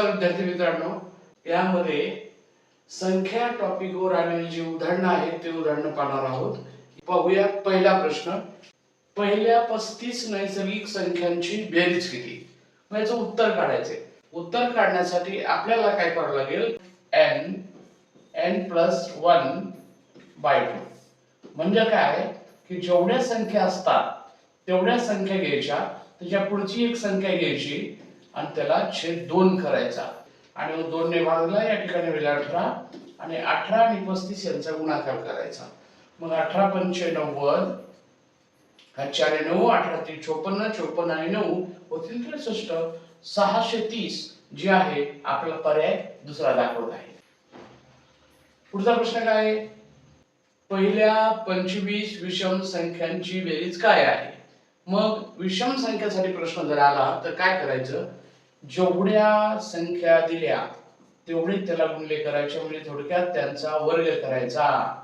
नमस्कार विद्यार्थी मित्रांनो यामध्ये संख्या टॉपिकवर आलेली जी उदाहरणं आहेत ते उदाहरणं पाहणार आहोत. पाहूया पहिला प्रश्न. पहिल्या पस्तीस नैसर्गिक संख्यांची बेरीज किती? मग याचं उत्तर काढायचे उत्तर काढण्यासाठी आपल्याला काय करावं लागेल? N N plus one by two म्हणजे काय? की जेवढ्या संख्या असतात तेवढ्या संख्या घ्यायच्या त्याच्या पुढची एक संख्या घ्यायची आणि त्याला छेद दोन करायचा. आणि दोन ने भागला या ठिकाणी होईल अठरा आणि अठरा आणि पस्तीस यांचा गुणाकार करायचा. मग अठरा पंचे नव्वद हा चार नऊ अठरा ते चोपन्न चोपन्न आणि नऊ होतील त्रेसष्ट. सहाशे तीस जे आहे आपला पर्याय दुसरा दाखवत आहे. पुढचा प्रश्न काय पहिल्या पंचवीस विषम संख्यांची बेरीज काय आहे? मग विषम संख्यासाठी प्रश्न जर आला तर काय करायचं? जेवढ्या संख्या दिल्या तेवढे त्याला गुणले करायचे म्हणजे थोडक्यात त्यांचा वर्ग करायचा.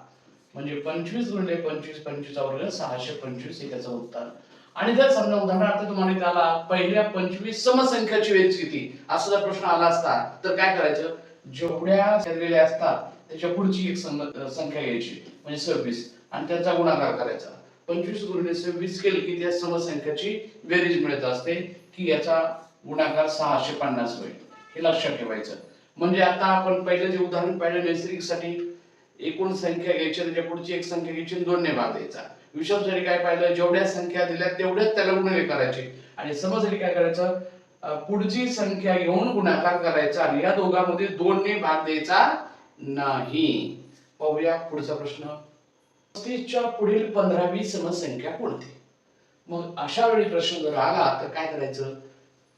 म्हणजे पंचवीस गुणले पंचवीस पंचवीसचा वर्ग सहाशे पंचवीस हे त्याचं उत्तर. आणि जर समजा उदाहरणार्थ तुम्हाला त्याला पहिल्या पंचवीस समसंख्याची बेरीज किती असा जर प्रश्न आला असता तर काय करायचं? जेवढ्या दिलेल्या असतात त्याच्या पुढची एक संख्या घ्यायची म्हणजे सव्वीस. आणि त्याचा गुणाकार करायचा. पंचवीस गुणिले सव्वीस केले की त्या समसंख्याची बेरीज मिळत असते की याचा गुणाकार सहाशे पन्नास होईल. हे लक्षात ठेवायचं. म्हणजे आता आपण पहिलं जे उदाहरण पाहिलं नैसर्गिकसाठी एकूण संख्या घ्यायची त्याच्या पुढची एक संख्या घ्यायची दोनने भाग द्यायचा. विषमसाठी काय पाहिलं जेवढ्या संख्या दिल्या तेवढ्याच त्याला गुणले करायचे. आणि समजरी काय करायचं पुढची संख्या घेऊन गुणाकार करायचा आणि या दोघांमध्ये दोनने भाग द्यायचा नाही. पाहूया पुढचा प्रश्न. पस्तीसच्या पुढील पंधरावी समसंख्या कोणती? मग अशा वेळी प्रश्न जर आला तर काय करायचं?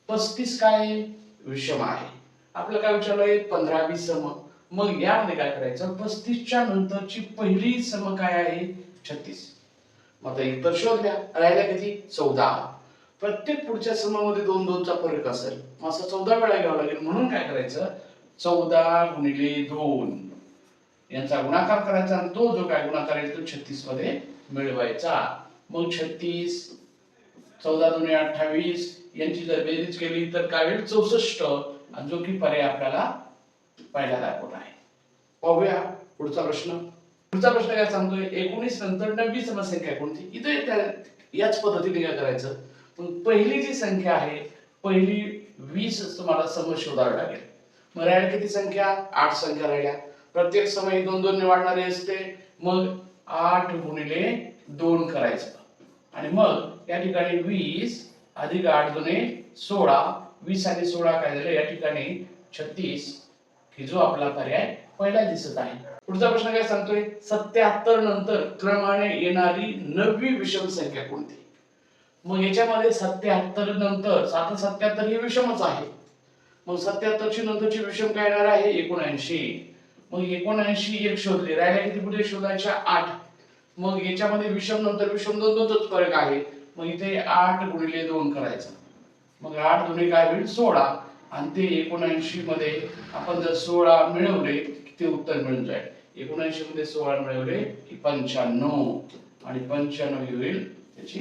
पस्तीस काय विषम आहे? आपलं काय विचारलंय पंधरावी सम. मग यामध्ये काय करायचं? पस्तीसच्या नंतरची पहिली सम काय आहे? छत्तीस. मग आता इतर शोधल्या राहिल्या किती? चौदा. प्रत्येक पुढच्या समामध्ये दोन दोनचा फरक असेल. मग असं चौदा वेळा घ्यावं लागेल. म्हणून काय करायचं? चौदा गुणिले दोन. यांचा गुणाकार करायचा आणि तो जो काय गुणाकार आहे तो छत्तीसमध्ये मिळवायचा. मग छत्तीस चौदा दोन्ही अठ्ठावीस यांची जर बेरीज केली तर काय होईल चौसष्ट आणि जो की पर्याय आपल्याला पहिला दाखवत आहे. पाहूया पुढचा प्रश्न. पुढचा प्रश्न काय सांगतोय? एकोणीस नंतर नववी समसंख्या कोणती? इथे त्या- याच पद्धतीने काय करायचं? पण पहिली जी संख्या आहे पहिली वीस तुम्हाला समज शोधावी लागेल. मग राहिल्या किती संख्या? आठ संख्या राहिल्या. प्रत्येक समय दोन दोन वाढणारे असते. मग आठ गुणिले दोन करायचं. आणि मग या ठिकाणी वीस अधिक आठ दुने सोळा. वीस आणि सोळा काय झालं? या ठिकाणी छत्तीस. की जो आपला पर्याय पहिला दिसत आहे. पुढचा प्रश्न काय सांगतोय? सत्याहत्तर नंतर क्रमाने येणारी नववी विषम संख्या कोणती? मग याच्यामध्ये सत्याहत्तर नंतर सात सत्याहत्तर ही विषमच आहे. मग सत्याहत्तरची नंतरची विषम काय येणार आहे? एकोणऐंशी. मग एकोणऐंशी एक शोधले. राहिल्या किती पुढे? शोधायच्या आठ. मग याच्यामध्ये विषम नंतर विषम दोन दोनच फरक आहे. मग इथे आठ गुणिले दोन करायचं. मग आठ दोन्ही काय होईल? सोळा. आणि ते एकोणऐंशी मध्ये आपण जर सोळा मिळवले की ते उत्तर मिळून जाईल. एकोणऐंशी मध्ये सोळा मिळवले की पंच्याण्णव. आणि पंच्याण्णव ही होईल त्याची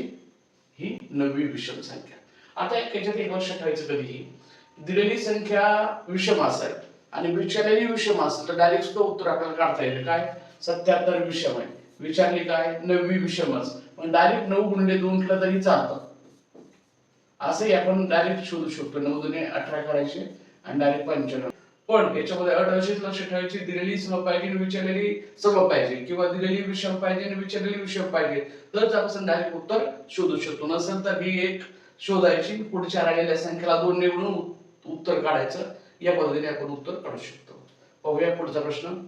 ही नववी विषम संख्या. आता एक याच्यात एक लक्षात ठेवायचं कधीही. दिलेली संख्या विषम असेल आणि विचारलेली विषम असेल तर डायरेक्ट तो उत्तर आपल्याला काढता येईल. काय? सत्याहत्तर विषम आहे. विचारली काय? नववी विषमच. डायरेक्ट नऊ गुणले दोन केलं तरी चालतं. असंही आपण डायरेक्ट शोधू शकतो. नऊ दुने अठरा करायचे आणि डायरेक्ट पंच्याण्णव. पण याच्यामध्ये अट अशीच लक्ष ठेवायची दिलेली सम पाहिजे विचारलेली सर्व पाहिजे किंवा दिलेली विषम पाहिजे आणि विचारलेली विषम पाहिजे तरच आपण डायरेक्ट उत्तर शोधू शकतो. नसेल तर ही एक शोधायची पुढच्या राहिलेल्या संख्येला दोन निवडून उत्तर काढायचं. या पद्धतीने आपण उत्तर काढू शकतो. पाहूया पुढचा प्रश्न.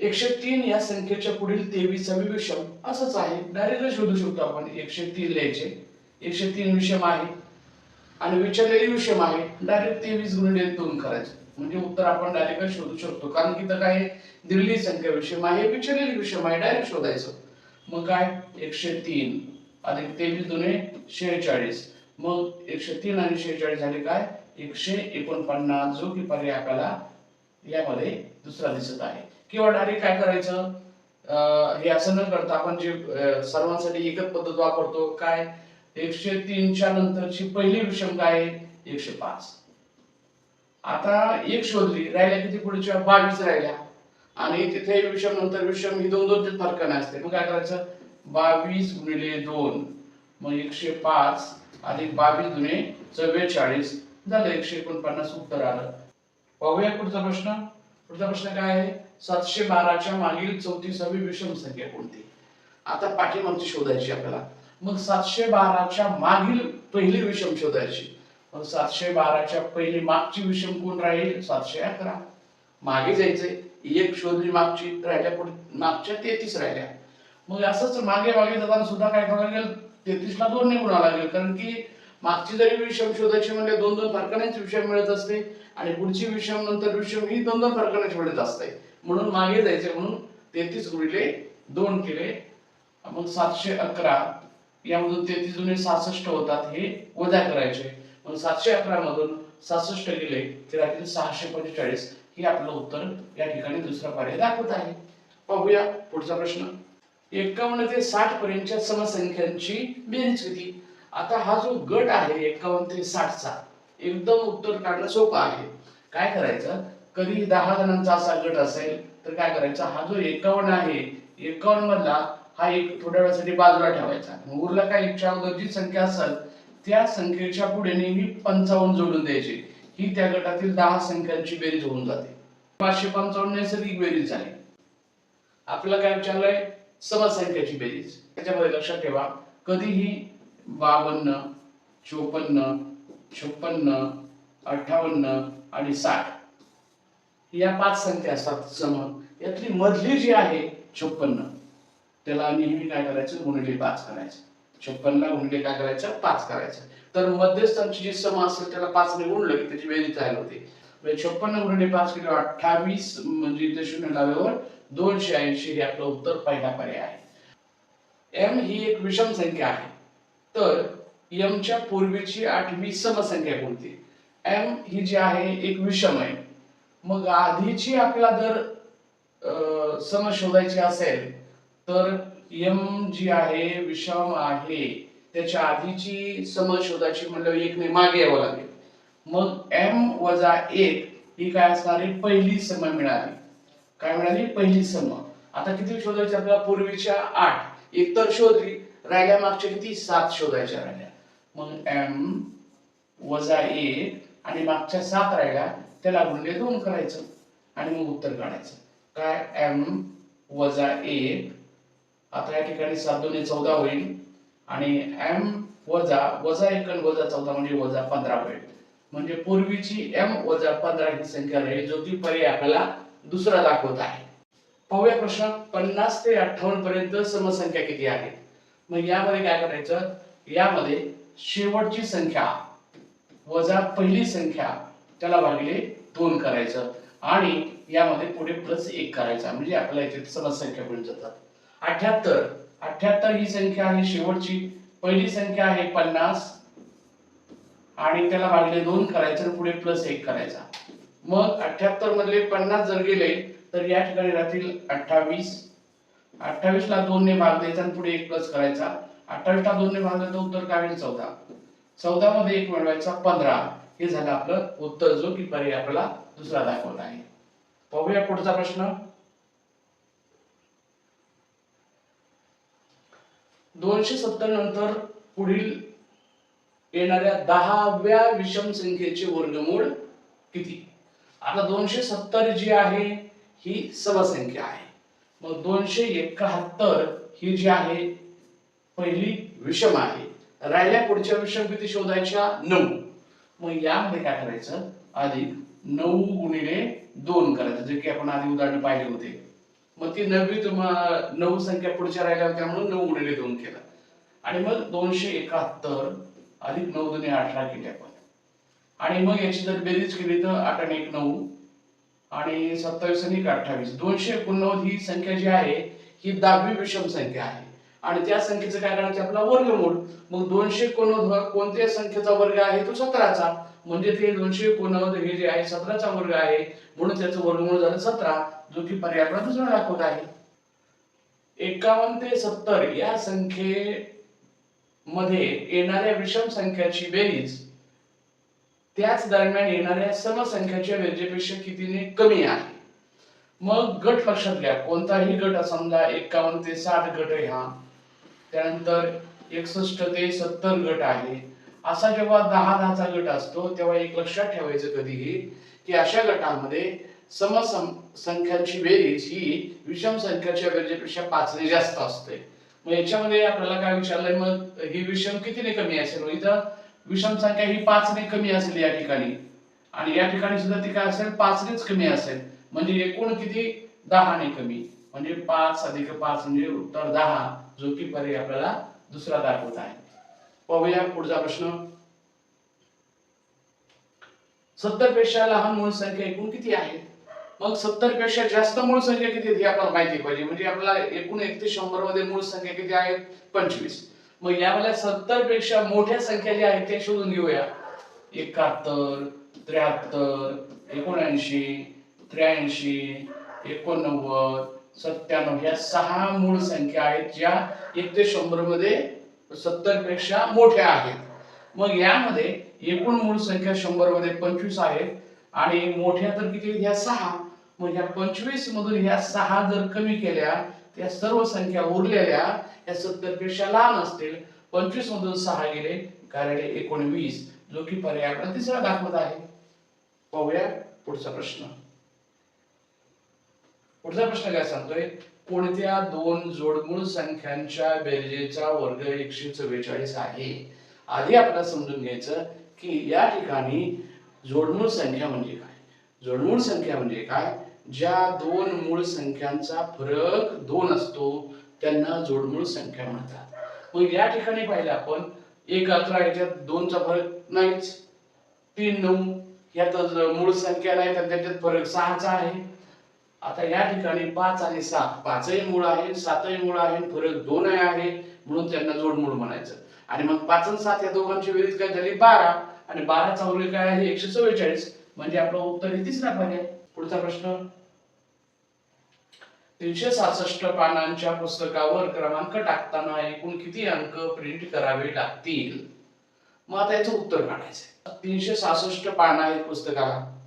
एकशे तीन या संख्येच्या पुढील तेवीसावी विषम असंच आहे. डायरेक्ट शोधू शकतो आपण. एकशे तीन लिहायचे. एकशे तीन विषम आहे. आणि विचारलेली विषम आहे. डायरेक्ट तेवीस गुणिले दोन करायचे. म्हणजे उत्तर आपण डायरेक्ट शोधू शकतो. कारण की तर काय दिलेली संख्या विषम आहे विचारलेली विषम आहे डायरेक्ट शोधायचं. मग काय? एकशे तीन. अधिक तेवीस दोन्ही शेहेचाळीस. मग एकशे तीन आणि शेहेचाळीस झाले काय? एकशे एकोणपन्नास. जो की पर्याय आपल्याला यामध्ये दुसरा दिसत आहे. किंवा डायरेक्ट काय करायचं? हे असं न करता आपण जे सर्वांसाठी एकच पद्धत वापरतो काय? एकशे तीनच्या नंतरची पहिली विषम काय आहे? एकशे पाच. आता एक शोधली राहिल्या किती पुढच्या? बावीस राहिल्या. आणि तिथे विषम नंतर विषम ही दोन दोन फरकाने असते. मग काय करायचं? बावीस गुणिले दोन मग एकशे पाच अधिक बावीस गुणे चव्वेचाळीस. झालं एकशे एकोणपन्नास उत्तर आलं. पाहूया पुढचा प्रश्न. पुढचा प्रश्न काय आहे? सातशे बाराच्या मागील चौतीसावी विषम संख्या कोणती? आता पाठीमागची शोधायची आपल्याला. मग सातशे बाराच्या मागील पहिली विषम शोधायची. मग सातशे बाराच्या पहिली मागची विषम कोण राहील? सातशे अकरा. मागे जायचे एक शोधली मागची राहिल्या पुढे. मागच्या तेहतीस राहिल्या. मग असंच मागे मागे जाताना सुद्धा काय करावं लागेल? तेहतीसला दोन ने लागेल. कारण की मागची जरी विषम शोधायची म्हणजे दोन दोन फरकानेच विषय मिळत असते. आणि पुढची विषम नंतर विषम ही दोन दोन फरकानेच मिळत असते. म्हणून मागे जायचे म्हणून तेहतीस गुणिले दोन केले. मग सातशे अकरा यामधून तेहतीस जुने सहासष्ट होतात हे वजा करायचे. मग सातशे अकरा मधून सहासष्ट गेले ते राहतील सहाशे पंचेचाळीस. हे आपलं उत्तर या ठिकाणी दुसरा पर्याय दाखवत आहे. पाहूया पुढचा प्रश्न. एकावन्न ते साठ पर्यंतच्या समसंख्यांची बेरीज किती? आता हा जो गट आहे एकावन्न ते साठचा एकदम उत्तर काढणं सोपं आहे. काय करायचं? कधी दहा जणांचा असा गट असेल तर काय करायचं? हा जो एकावन्न आहे एकावन्न मधला हा एक थोड्या वेळासाठी बाजूला ठेवायचा. मग उरला काय? एकच्या अगोदर जी संख्या असेल त्या संख्येच्या पुढे नेहमी पंचावन्न जोडून द्यायची. ही त्या गटातील दहा संख्यांची बेरीज होऊन जाते. पाचशे पंचावन्न नैसर्गिक बेरीज झाली. आपल्याला काय विचारलंय समसंख्याची बेरीज. त्याच्यामध्ये लक्षात ठेवा. कधीही बावन्न चोपन्न छप्पन्न अठ्ठावन्न आणि साठ. या पाच संख्या असतात सम. यातली मधली जी आहे छप्पन्न. त्याला नेहमी काय करायचं? गुणिले पाच करायचं. छप्पनला गुणिले काय करायचं? पाच करायचं. तर मध्यस्थांची जी सम असेल त्याला पाच ने गुणलं की त्याची बेरीज तयार होते. म्हणजे छप्पन्न गुणिले पाच किलो अठ्ठावीस म्हणजे इथे शून्य डाव्यावर दोनशे ऐंशी हे आपलं उत्तर पहिला पर्याय आहे. एम ही एक विषम संख्या आहे. तर यमच्या च्या पूर्वीची आठवी समसंख्या कोणती? एम ही जी आहे एक विषम आहे मग आधीची आपल्याला जर सम शोधायची असेल तर यम जी आहे विषम आहे त्याच्या आधीची सम शोधायची म्हणलं एकने मागे यावं लागेल. मग एम वजा एक ही काय असणारी पहिली सम मिळाली. काय मिळाली? पहिली सम. आता किती शोधायची आपल्याला? पूर्वीच्या आठ. एक तर शोधली. राहिल्या मागच्या किती? सात शोधायच्या राहिल्या. मग एम वजा एक आणि मागच्या सात राहिल्या त्याला गुणले दोन करायचं आणि मग उत्तर काढायचं. काय? एम वजा एक. आता या ठिकाणी सात दोन्ही चौदा होईल. आणि एम वजा वजा एक आणि वजा चौदा म्हणजे वजा पंधरा होईल. म्हणजे पूर्वीची एम वजा पंधरा ही संख्या राहील जो की पर्याय आपल्याला दुसरा दाखवत आहे. पाहूया प्रश्न. पन्नास ते अठ्ठावन्न पर्यंत समसंख्या किती आहे? मग यामध्ये काय करायचं? यामध्ये शेवटची संख्या वजा पहिली संख्या त्याला भागिले दोन करायचं. आणि यामध्ये पुढे प्लस एक करायचा. म्हणजे आपल्याला इथे समसंख्या मिळून जातात. अठ्याहत्तर. अठ्याहत्तर ही संख्या आहे शेवटची. पहिली संख्या आहे पन्नास. आणि त्याला भागिले दोन करायचं पुढे प्लस एक करायचा. मग अठ्याहत्तर मधले पन्नास जर गेले तर या ठिकाणी राहतील अठ्ठावीस. अठ्ठावीस ला दोन ने भाग द्यायचा आणि पुढे एक प्लस करायचा. अठ्ठावीस ला दोन ने भाग द्यायचा उत्तर काय होईल? चौदा. चौदा मध्ये एक मिळवायचा पंधरा. हे झालं आपलं उत्तर जो की पर्याय आपल्याला दुसरा दाखवत आहे. पाहूया पुढचा प्रश्न. दोनशे सत्तर नंतर पुढील येणाऱ्या दहाव्या विषम संख्येचे वर्गमूळ किती? आता दोनशे सत्तर जी आहे ही समसंख्या आहे. मग दोनशे एकाहत्तर ही जी आहे पहिली विषम आहे. राहिल्या पुढच्या विषम किती शोधायच्या? नऊ. मग यामध्ये काय करायचं? अधिक नऊ गुणिले दोन करायचं जे की आपण आधी उदाहरण पाहिले होते. मग ती नववी तुम्हाला नऊ संख्या पुढच्या राहिल्या होत्या म्हणून नऊ गुणिले दोन केलं. आणि मग दोनशे एकाहत्तर अधिक नऊ दोन्ही अठरा केले आपण. आणि मग याची जर बेरीज केली तर आठ आणि एक नऊ. आणि सत्तावीस आणि एक अठ्ठावीस. दोनशे एकोणनव्वद ही संख्या जी आहे ही दहावी विषम संख्या आहे. आणि त्या संख्येचं काय करायचं? आपला वर्गमूळ. मग दोनशे एकोणनव्वद कोणत्या संख्येचा वर्ग आहे? तो सतराचा. म्हणजे ते दोनशे एकोणनव्वद हे जे आहे सतराचा वर्ग आहे. म्हणून त्याचं वर्गमूळ झालं सतरा. जो की पर्याय आपला दुसरा दाखवत आहे. एकावन्न ते सत्तर या संख्ये मध्ये येणाऱ्या विषम संख्याची बेरीज त्याच दरम्यान येणाऱ्या सर्व संख्याच्या बेरजेपेक्षा कितीने कमी आहे? मग गट लक्षात घ्या. कोणताही गट समजा एकावन्न ते साठ गट आहे हा त्यानंतर एकसष्ट ते सत्तर गट आहे. असा जेव्हा दहा दहाचा गट असतो तेव्हा एक लक्षात ठेवायचं कधीही की अशा गटामध्ये सम संख्यांची बेरीज ही विषम संख्याच्या बेरजेपेक्षा पाचने जास्त असते. मग याच्यामध्ये आपल्याला काय विचारलंय? मग ही विषम कितीने कमी असेल? इथं विषम संख्या ही पाचने कमी असेल या ठिकाणी. आणि या ठिकाणी सुद्धा ती काय असेल? पाचनेच कमी असेल. म्हणजे एकूण किती? दहाने कमी. म्हणजे पाच अधिक पाच म्हणजे उत्तर दहा जो की पर्याय आपल्याला दुसरा दाखवत आहे. पाहूया पुढचा प्रश्न. सत्तरपेक्षा लहान मूळ संख्या एकूण किती आहे? मग सत्तरपेक्षा जास्त मूळ संख्या किती आहेत हे आपल्याला माहिती पाहिजे. म्हणजे आपल्याला एकूण एक ते शंभरमध्ये मूळ संख्या किती आहेत पंचवीस. मग यामध्ये सत्तरपेक्षा मोठ्या संख्या ज्या आहेत त्या शोधून घेऊया. एकाहत्तर त्र्याहत्तर एकोणऐंशी त्र्याऐंशी एकोणनव्वद सत्त्याण्णव ह्या सहा मूळ संख्या आहेत ज्या एक ते शंभरमध्ये सत्तरपेक्षा मोठ्या आहेत. मग यामध्ये एकूण मूळ संख्या शंभरमध्ये पंचवीस आहेत आणि मोठ्या तर किती ह्या सहा. मग ह्या पंचवीस मधून ह्या सहा जर कमी केल्या या सर्व संख्या उरलेल्या या सत्तरपेक्षा लहान असतील पंचवीस मधून सहा गेले कारण एकोणवीस. जो की पर्याय आपला तिसरा दाखवत आहे. पाहूया पुढचा प्रश्न. पुढचा प्रश्न काय सांगतोय? कोणत्या दोन जोडमूळ संख्यांच्या बेरजेचा वर्ग एकशे चव्वेचाळीस आहे? आधी आपल्याला समजून घ्यायचं की या ठिकाणी जोडमूळ संख्या म्हणजे काय? जोडमूळ संख्या म्हणजे काय? ज्या दोन मूळ संख्यांचा फरक दोन असतो त्यांना जोडमूळ संख्या म्हणतात. मग या ठिकाणी पाहिलं आपण एक अकरा याच्यात दोनचा फरक नाहीच. तीन नऊ यात मूळ संख्या नाही तर त्याच्यात फरक सहाचा आहे. आता या ठिकाणी पाच आणि सात पाचही मूळ आहे सातही मूळ आहे फरक दोन आहे म्हणून त्यांना जोडमूळ म्हणायचं. आणि मग पाच आणि सात या दोघांची बेरीज काय झाली? बारा. आणि बाराचा वर्ग काय आहे? एकशे चव्वेचाळीस. म्हणजे आपलं उत्तर हे तिसरा पर्याय. पुढचा प्रश्न. तीनशे सहासष्ट पानांच्या पुस्तकावर क्रमांक टाकताना एकूण किती अंक प्रिंट करावे लागतील? मग आता याचं उत्तर काढायचं तीनशे सहासष्ट पानं आहेत पुस्तकाला.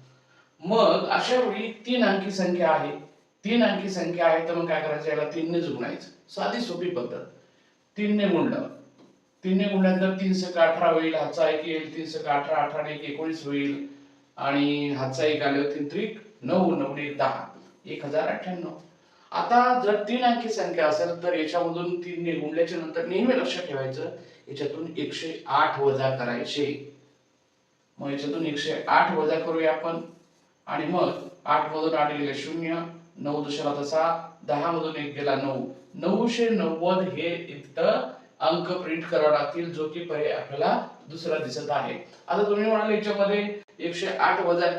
मग अशा वेळी तीन अंकी संख्या आहे. तीन अंकी संख्या आहे तर मग काय करायचं? याला तीनने जुगणायचं साधी सोपी पद्धत. तीनने गुणलं. तीनने गुणल्यानंतर तीन सक अठरा होईल. हातचा एक येईल. तीन सक अठरा अठरा एक एकोणीस होईल. आणि हातचा एक आले तीन त्रिक नऊ नऊ एक दहा. एक हजार अठ्ठ्याण्णव. आता जर तीन अंकी संख्या असेल तर याच्यामधून तीन गुणल्याच्या नंतर नेहमी लक्षात ठेवायचं. याच्यातून एकशे आठ वजा करायचे. मग याच्यातून एकशे आठ वजा करूया आपण. आणि मग आठ मधून आठ गेले शून्य नऊ दुसरा तसा दहा मधून एक गेला नऊ. नऊशे नव्वद हे इथं अंक प्रिंट करावं लागतील जो की पर्याय आपल्याला दुसरा दिसत आहे. आता तुम्ही म्हणाले याच्यामध्ये एकशे आठ वजा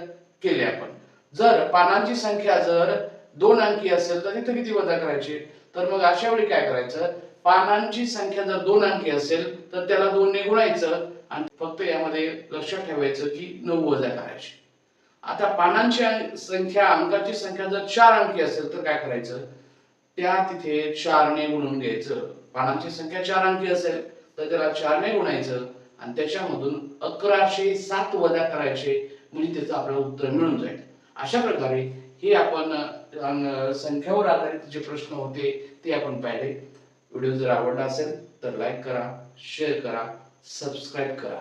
केले आपण. जर पानांची संख्या जर दोन अंकी असेल तर तिथं किती वजा करायचे? तर मग अशा वेळी काय करायचं? पानांची संख्या जर दोन अंकी असेल तर त्याला दोनने गुणायचं आणि फक्त यामध्ये लक्षात ठेवायचं की नऊ वजा करायची. आता पानांची संख्या अंकाची संख्या जर चार अंकी असेल तर काय करायचं? त्या तिथे चारने गुणून घ्यायचं. पानांची संख्या चार अंकी असेल तर त्याला चारने गुणायचं आणि त्याच्यामधून अकराशे सात वजा करायचे. म्हणजे त्याचं आपल्याला उत्तर मिळून जाईल. अशा प्रकारे हे आपण संख्यावर आधारित जे प्रश्न होते ते आपण पाहिले. व्हिडिओ जर आवडला असेल तर लाईक करा शेअर करा सबस्क्राईब करा.